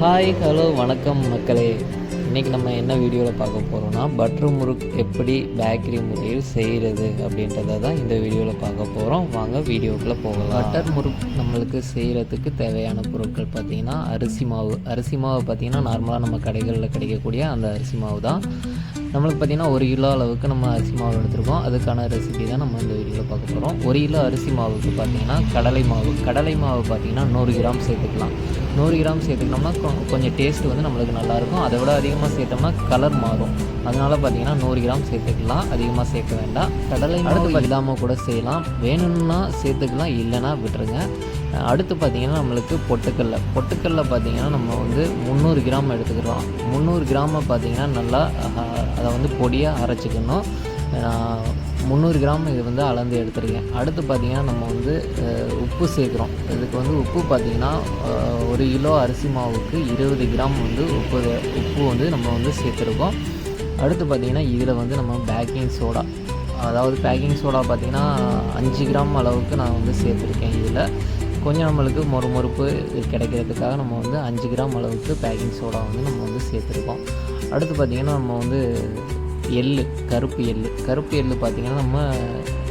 Hi hello வணக்கம் மக்களே. இன்றைக்கி நம்ம என்ன வீடியோவில் பார்க்க போகிறோம்னா பட்டர் முறுக் எப்படி பேக்கரி முறையில் செய்கிறது அப்படின்றத தான் இந்த வீடியோவில் பார்க்க போகிறோம் வாங்க வீடியோக்குள்ளே போகலாம். பட்டர் முறுக் நம்மளுக்கு செய்கிறதுக்கு தேவையான பொருட்கள் பார்த்திங்கன்னா அரிசி மாவு. அரிசி மாவு பார்த்திங்கன்னா நார்மலாக நம்ம கடைகளில் கிடைக்கக்கூடிய அந்த அரிசி மாவு தான். நம்மளுக்கு பார்த்திங்கன்னா ஒரு கிலோ அளவுக்கு நம்ம அரிசி மாவு எடுத்திருக்கோம். அதுக்கான ரெசிபி தான் நம்ம இந்த வீடியோவில் பார்க்க போகிறோம் ஒரு கிலோ அரிசி மாவுக்கு பார்த்திங்கன்னா கடலை மாவு. கடலை மாவு பார்த்திங்கன்னா நூறு கிராம் சேர்த்துக்கலாம். நூறு கிராம் சேர்த்துக்கிட்டோம்னா கொஞ்சம் டேஸ்ட் வந்து நம்மளுக்கு நல்லாயிருக்கும் அதை விட அதிகமாக சேர்த்தோம்னா கலர் மாறும். அதனால் பார்த்தீங்கன்னா நூறு கிராம் சேர்த்துக்கலாம். அதிகமாக சேர்க்க வேண்டாம். கடலை மாவு இல்லாமல் கூட செய்யலாம். வேணும்னா சேர்த்துக்கலாம் இல்லைன்னா விட்டுருங்க. அடுத்து பார்த்தீங்கன்னா நம்மளுக்கு பொட்டுக்கல்ல பொட்டுக்கல்ல பார்த்தீங்கன்னா நம்ம வந்து முந்நூறு கிராம் எடுத்துக்கிறோம். முந்நூறு கிராமை பார்த்தீங்கன்னா நல்லா அதை வந்து பொடியாக அரைச்சிக்கணும். முந்நூறு கிராம் இது வந்து அளந்து எடுத்துருக்கேன் அடுத்து பார்த்திங்கன்னா நம்ம வந்து உப்பு சேர்க்குறோம். இதுக்கு வந்து உப்பு பார்த்திங்கன்னா ஒரு கிலோ அரிசி மாவுக்கு இருபது கிராம் வந்து உப்பு உப்பு வந்து நம்ம வந்து சேர்த்துருக்கோம். அடுத்து பார்த்திங்கன்னா இதில் வந்து நம்ம பேக்கிங் சோடா. அதாவது பேக்கிங் சோடா பார்த்திங்கன்னா அஞ்சு கிராம் அளவுக்கு நான் வந்து சேர்த்துருக்கேன் இதில். கொஞ்சம் நம்மளுக்கு மொறு மொறுப்பு கிடைக்கிறதுக்காக நம்ம வந்து அஞ்சு கிராம் அளவுக்கு பேக்கிங் சோடா வந்து நம்ம வந்து சேர்த்துருக்கோம். அடுத்து பார்த்திங்கன்னா நம்ம வந்து எள்ளு கருப்பு எள்ளு. கருப்பு எள்ளு பார்த்திங்கன்னா நம்ம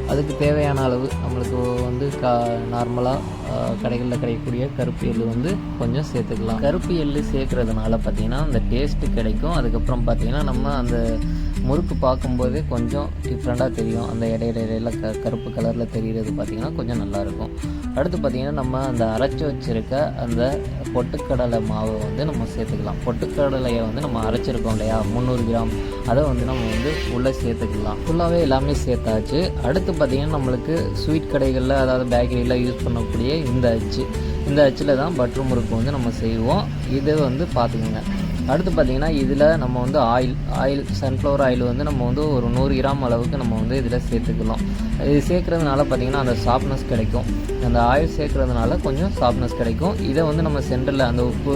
அதுக்கு தேவையான அளவு நம்மளுக்கு வந்து கா நார்மலாக கடைகளில் கிடைக்கக்கூடிய கருப்பு எள்ளு வந்து கொஞ்சம் சேர்த்துக்கலாம். கருப்பு எள்ளு சேர்க்குறதுனால பார்த்திங்கன்னா அந்த டேஸ்ட்டு கிடைக்கும். அதுக்கப்புறம் பார்த்திங்கன்னா நம்ம அந்த முறுக்கு பார்க்கும்போது கொஞ்சம் டிஃப்ரெண்ட்டாக தெரியும். அந்த இடையில இடையில க கருப்பு கலரில் தெரிகிறது பார்த்திங்கன்னா கொஞ்சம் நல்லாயிருக்கும். அடுத்து பார்த்திங்கன்னா நம்ம அந்த அரைச்சி வச்சுருக்க அந்த பொட்டுக்கடலை மாவை வந்து நம்ம சேர்த்துக்கலாம். பொட்டுக்கடலையை வந்து நம்ம அரைச்சிருக்கோம் இல்லையா? முந்நூறு கிராம். அதை வந்து நம்ம வந்து உள்ளே சேர்த்துக்கலாம். ஃபுல்லாகவே எல்லாமே சேர்த்தாச்சு. அடுத்து பார்த்திங்கன்னா நம்மளுக்கு ஸ்வீட் கடைகளில் அதாவது பேக்கரியில் யூஸ் பண்ணக்கூடிய இந்த அச்சு. இந்த அச்சில் தான் பட்டர் முறுக்கு வந்து நம்ம செய்வோம். இதை வந்து பார்த்துக்கோங்க. அடுத்து பார்த்திங்கன்னா இதில் நம்ம வந்து ஆயில் ஆயில் சன்ஃப்ளவர் ஆயில் வந்து நம்ம வந்து ஒரு நூறு கிராம் அளவுக்கு நம்ம வந்து இதில் சேர்த்துக்கலாம். இது சேர்க்குறதுனால பார்த்திங்கன்னா அந்த ஷார்ப்னஸ் கிடைக்கும். அந்த ஆயில் சேர்க்குறதுனால கொஞ்சம் சாஃப்ட்னஸ் கிடைக்கும். இதை வந்து நம்ம சென்டரில் அந்த உப்பு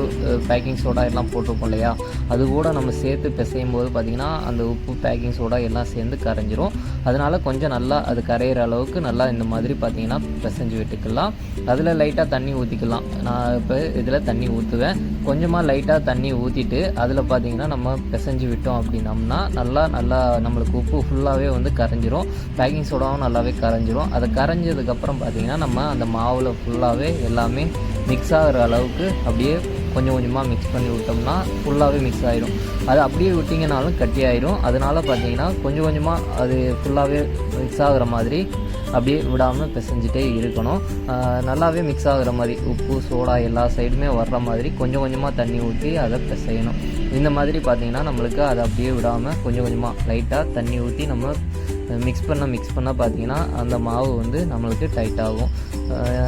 பேக்கிங் சோடா எல்லாம் போட்டிருக்கோம் இல்லையா? அது கூட நம்ம சேர்த்து பிசையும் போது பார்த்திங்கன்னா அந்த உப்பு பேக்கிங் சோடா எல்லாம் சேர்ந்து கரைஞ்சிரும். அதனால் கொஞ்சம் நல்லா அது கரையிற அளவுக்கு நல்லா இந்த மாதிரி பார்த்திங்கன்னா பிசைஞ்சு விட்டுக்கலாம். அதில் லைட்டாக தண்ணி ஊற்றிக்கலாம் நான் இப்போ இதில் தண்ணி ஊற்றுவேன் கொஞ்சமாக லைட்டாக தண்ணி ஊற்றிட்டு அதில் பார்த்திங்கன்னா நம்ம பிசைஞ்சு விட்டோம் அப்படின்னம்னா நல்லா நல்லா நம்மளுக்கு உப்பு ஃபுல்லாகவே வந்து கரைஞ்சிரும். பேக்கிங் சோடாவும் நல்லாவே கரைஞ்சிரும். அதை கரைஞ்சதுக்கப்புறம் பார்த்தீங்கன்னா நம்ம அந்த மாவில் ஃபுல்லாகவே எல்லாமே மிக்ஸ் ஆகிற அளவுக்கு அப்படியே கொஞ்சம் கொஞ்சமாக மிக்ஸ் பண்ணி விட்டோம்னா ஃபுல்லாகவே மிக்ஸ் ஆகிடும் அது அப்படியே விட்டிங்கனாலும் கட்டி ஆயிரும். அதனால் பார்த்தீங்கன்னா கொஞ்சம் கொஞ்சமாக அது ஃபுல்லாகவே மிக்ஸ் ஆகிற மாதிரி அப்படியே விடாமல் பிசைஞ்சிட்டே இருக்கணும். நல்லாவே மிக்ஸ் ஆகிற மாதிரி உப்பு சோடா எல்லா சைடுமே வர்ற மாதிரி கொஞ்சம் கொஞ்சமாக தண்ணி ஊற்றி அதை பிசையணும். இந்த மாதிரி பார்த்தீங்கன்னா நம்மளுக்கு அதை அப்படியே விடாமல் கொஞ்சம் கொஞ்சமாக லைட்டாக தண்ணி ஊற்றி நம்ம மிக்ஸ் பண்ண மிக்ஸ் பண்ண பார்த்தீங்கன்னா அந்த மாவு வந்து நம்மளுக்கு டைட் ஆகும்.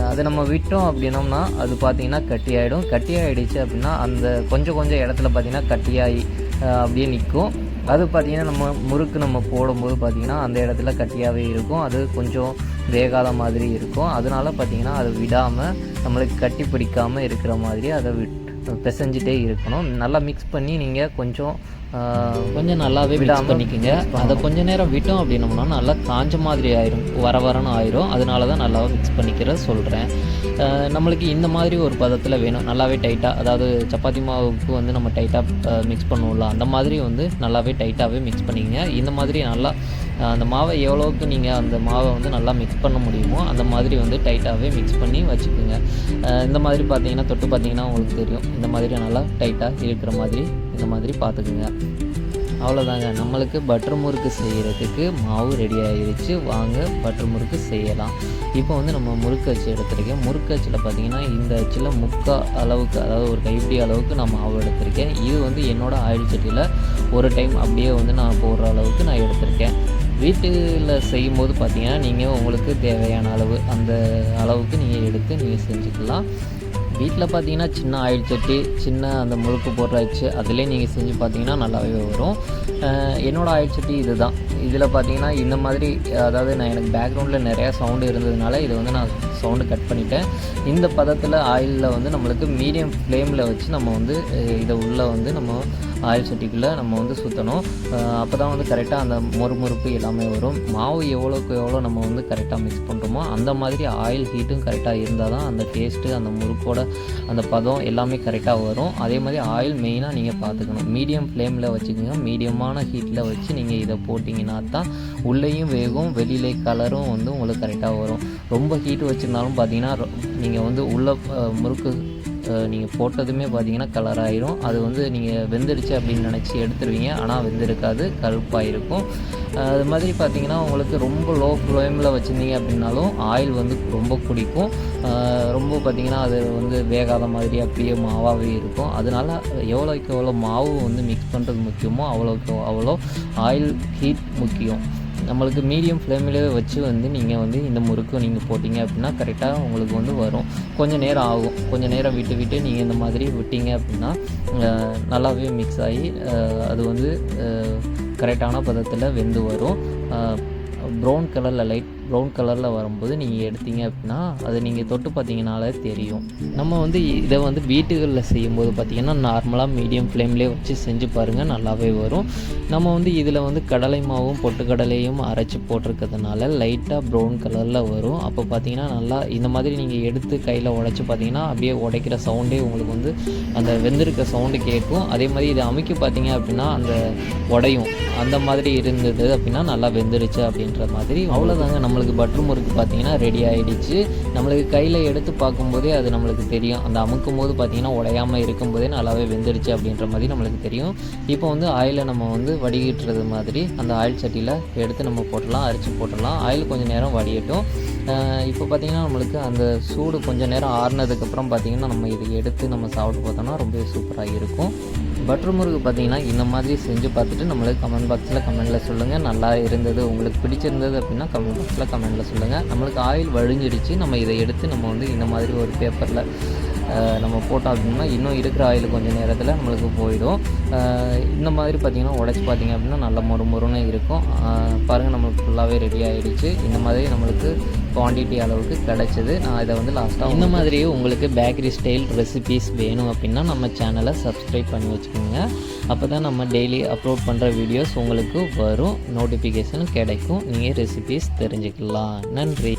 அதை நம்ம விட்டோம் அப்படின்னோம்னா அது பார்த்தீங்கன்னா கட்டி ஆகிடும் கட்டி ஆகிடுச்சு அப்படின்னா அந்த கொஞ்சம் கொஞ்சம் இடத்துல பார்த்தீங்கன்னா கட்டியாகி அப்படியே நிற்கும். அது பார்த்திங்கன்னா நம்ம முறுக்கு நம்ம போடும்போது பார்த்திங்கன்னா அந்த இடத்துல கட்டியாகவே இருக்கும். அது கொஞ்சம் வேகாத மாதிரி இருக்கும். அதனால பார்த்திங்கன்னா அதை விடாமல் நம்மளுக்கு கட்டி பிடிக்காமல் இருக்கிற மாதிரி அதை விட் பிசைஞ்சிட்டே இருக்கணும். நல்லா மிக்ஸ் பண்ணி நீங்கள் கொஞ்சம் கொஞ்சம் நல்லாவே விடாமல் பண்ணிக்கோங்க. அதை கொஞ்ச நேரம் விட்டோம் அப்படின்னோம்னா நல்லா காஞ்ச மாதிரி ஆயிரும். வர வரன்னு ஆயிரும். அதனால தான் நல்லா மிக்ஸ் பண்ணிக்கிற சொல்கிறேன் நம்மளுக்கு இந்த மாதிரி ஒரு பதத்தில் வேணும். நல்லாவே டைட்டாக அதாவது சப்பாத்தி மாவுக்கு வந்து நம்ம டைட்டாக மிக்ஸ் பண்ணுவோம்ல அந்த மாதிரி வந்து நல்லாவே டைட்டாகவே மிக்ஸ் பண்ணிக்கங்க. இந்த மாதிரி நல்லா அந்த மாவை எவ்வளோக்கு நீங்கள் அந்த மாவை வந்து நல்லா மிக்ஸ் பண்ண முடியுமோ அந்த மாதிரி வந்து டைட்டாகவே மிக்ஸ் பண்ணி வச்சுக்கோங்க. இந்த மாதிரி பார்த்தீங்கன்னா தொட்டு பார்த்தீங்கன்னா உங்களுக்கு தெரியும். இந்த மாதிரி நல்லா டைட்டாக இருக்கிற மாதிரி இந்த மாதிரி பார்த்துக்குங்க. அவ்வளோதாங்க நம்மளுக்கு பட்டர் முறுக்கு செய்கிறதுக்கு மாவு ரெடி ஆகிடுச்சு வாங்க பட்டர் முறுக்கு செய்யலாம். இப்போ வந்து நம்ம முறுக்கு அச்சு எடுத்திருக்கேன். முறுக்கு அச்சில் பார்த்தீங்கன்னா இந்த அச்சில் முக்கா அளவுக்கு அதாவது ஒரு கைப்பிடி அளவுக்கு நான் மாவு எடுத்திருக்கேன். இது வந்து என்னோடய ஆயில் சட்டியில் ஒரு டைம் அப்படியே வந்து நான் போடுற அளவுக்கு நான் எடுத்திருக்கேன். வீட்டில் செய்யும்போது பார்த்தீங்கன்னா நீங்கள் உங்களுக்கு தேவையான அளவு அந்த அளவுக்கு நீங்கள் எடுத்து நீங்கள் செஞ்சுக்கலாம். வீட்டில் பார்த்தீங்கன்னா சின்ன ஆயில் சட்டி சின்ன அந்த முறுக்கு போடுறாச்சு அதிலே நீங்கள் செஞ்சு பார்த்தீங்கன்னா நல்லாவே வரும். என்னோடய ஆயில் சட்டி இதுதான். இதில் பார்த்தீங்கன்னா இந்த மாதிரி அதாவது நான் எனக்கு பேக்ரவுண்டில் நிறையா சவுண்டு இருந்ததுனால இதை வந்து நான் சவுண்டு கட் பண்ணிட்டேன். இந்த பதத்தில் ஆயிலில் வந்து நம்மளுக்கு மீடியம் ஃப்ளேமில் வச்சு நம்ம வந்து இதை உள்ளே வந்து நம்ம ஆயில் சட்டிக்குள்ளே நம்ம வந்து சுற்றணும் அப்போ தான் வந்து கரெக்டாக அந்த மொறுமொறுப்பு எல்லாமே வரும். மாவு எவ்வளோக்கு எவ்வளோ நம்ம வந்து கரெக்டாக மிக்ஸ் பண்ணுறோமோ அந்த மாதிரி ஆயில் ஹீட்டும் கரெக்டாக இருந்தால் தான் அந்த டேஸ்ட்டு அந்த முறுக்கோட அந்த பதம் எல்லாமே கரெக்டாக வரும். அதே மாதிரி ஆயில் மெயினாக நீங்கள் பார்த்துக்கணும் மீடியம் ஃப்ளேமில் வச்சுக்கோங்க. மீடியமான ஹீட்டில் வச்சு நீங்கள் இதை போட்டிங்கன்னா தான் உள்ளேயும் வேகும் வெளியிலே கலரும் வந்து உங்களுக்கு கரெக்டாக வரும். ரொம்ப ஹீட் வச்சுருந்தாலும் பார்த்தீங்கன்னா நீங்கள் வந்து உள்ள முறுக்கு நீங்கள் போட்டதுமே பார்த்தீங்கன்னா கலர் ஆயிரும். அது வந்து நீங்கள் வெந்துடுச்சு அப்படின்னு நினச்சி எடுத்துருவீங்க. ஆனால் வெந்திருக்காது. கருப்பாக இருக்கும் அது மாதிரி பார்த்தீங்கன்னா உங்களுக்கு ரொம்ப லோ ஃப்ளேமில் வச்சுருந்தீங்க அப்படின்னாலும் ஆயில் வந்து ரொம்ப குடிக்கும். ரொம்ப பார்த்தீங்கன்னா அது வந்து வேகாத மாதிரி அப்படியே மாவாகவே இருக்கும். அதனால எவ்வளோக்கு எவ்வளோ மாவு வந்து மிக்ஸ் பண்ணுறது முக்கியமோ அவ்வளோக்கு அவ்வளோ ஆயில் ஹீட் முக்கியம். நம்மளுக்கு மீடியம் ஃப்ளேமிலே வச்சு வந்து நீங்கள் வந்து இந்த முறுக்கு நீங்கள் போட்டிங்க அப்படின்னா கரெக்டாக உங்களுக்கு வந்து வரும். கொஞ்சம் நேரம் ஆகும். கொஞ்சம் நேரம் விட்டு விட்டு நீங்கள் இந்த மாதிரி விட்டீங்க அப்படின்னா நல்லாவே மிக்ஸ் ஆகி அது வந்து கரெக்டான பதத்தில் வெந்து வரும். ப்ரௌன் கலரில் லைட் ப்ரௌன் கலரில் வரும்போது நீங்கள் எடுத்தீங்க அப்படின்னா அதை நீங்கள் தொட்டு பார்த்தீங்கனாலே தெரியும். நம்ம வந்து இதை வந்து வீட்டுகளில் செய்யும்போது பார்த்தீங்கன்னா நார்மலாக மீடியம் ஃப்ளேம்லேயே வச்சு செஞ்சு பாருங்கள் நல்லாவே வரும். நம்ம வந்து இதில் வந்து கடலை மாவும் பொட்டுக்கடலையும் அரைச்சி போட்டிருக்கிறதுனால லைட்டாக ப்ரௌன் கலரில் வரும். அப்போ பார்த்தீங்கன்னா நல்லா இந்த மாதிரி நீங்கள் எடுத்து கையில் உடைச்சி பார்த்தீங்கன்னா அப்படியே உடைக்கிற சவுண்டே உங்களுக்கு வந்து அந்த வெந்திருக்க சவுண்டு கேட்கும். அதே மாதிரி இதை அமைக்க பார்த்தீங்க அப்படின்னா அந்த உடையும். அந்த மாதிரி இருந்தது அப்படின்னா நல்லா வெந்துருச்சு அப்படின்ற மாதிரி அவ்வளோதாங்க நம்மளுக்கு பட்ரூம் முறுக்கு பார்த்தீங்கன்னா ரெடி ஆகிடுச்சு நம்மளுக்கு கையில் எடுத்து பார்க்கும்போதே அது நம்மளுக்கு தெரியும். அந்த அமுக்கும் போது பார்த்தீங்கன்னா உடையாமல் இருக்கும்போதே நல்லாவே வெந்துருச்சு அப்படின்ற மாதிரி நம்மளுக்கு தெரியும். இப்போ வந்து ஆயிலை நம்ம வந்து வடிகட்டுறது மாதிரி அந்த ஆயில் சட்டியில் எடுத்து நம்ம போட்டுடலாம் அரிச்சு போட்டுடலாம். ஆயில் கொஞ்சம் நேரம் வடியட்டும். இப்போ பார்த்தீங்கன்னா நம்மளுக்கு அந்த சூடு கொஞ்சம் நேரம் ஆறுனதுக்கப்புறம் பார்த்தீங்கன்னா நம்ம இதை எடுத்து நம்ம சாப்பிட்டு பார்த்தோம்னா ரொம்பவே சூப்பராக இருக்கும். பட்டர் முறுக்கு பார்த்தீங்கன்னா இந்த மாதிரி செஞ்சு பார்த்துட்டு நம்மளுக்கு கமெண்ட் பாக்ஸில் கமெண்ட்டில் சொல்லுங்கள் நல்லா இருந்தது. உங்களுக்கு பிடிச்சிருந்தது அப்படின்னா கமெண்ட் பாக்ஸில் கமெண்ட்டில் சொல்லுங்கள் நம்மளுக்கு ஆயில் வழிஞ்சிடுச்சு. நம்ம இதை எடுத்து நம்ம வந்து இந்த மாதிரி ஒரு பேப்பரில் நம்ம போட்டோம் அப்படின்னா இன்னும் இருக்கிற ஆயில் கொஞ்சம் நேரத்தில் நம்மளுக்கு போயிடும். இந்த மாதிரி பார்த்திங்கன்னா உடச்சி பார்த்திங்க அப்படின்னா நல்ல மொறு மொறுன்னு இருக்கும். பாருங்கள் நம்மளுக்கு ஃபுல்லாகவே ரெடி ஆகிடுச்சு இந்த மாதிரி நம்மளுக்கு குவான்டிட்டி அளவுக்கு கிடச்சிது. நான் இதை வந்து லாஸ்ட்டாக இந்த மாதிரி உங்களுக்கு பேக்கரி ஸ்டைல் ரெசிபீஸ் வேணும் அப்படின்னா நம்ம சேனலை சப்ஸ்கிரைப் பண்ணி வச்சுக்கோங்க. அப்போ தான் நம்ம டெய்லி அப்லோட் பண்ணுற வீடியோஸ் உங்களுக்கு வரும். நோட்டிஃபிகேஷன் கிடைக்கும். நீங்கள் ரெசிபீஸ் தெரிஞ்சுக்கலாம். நன்றி.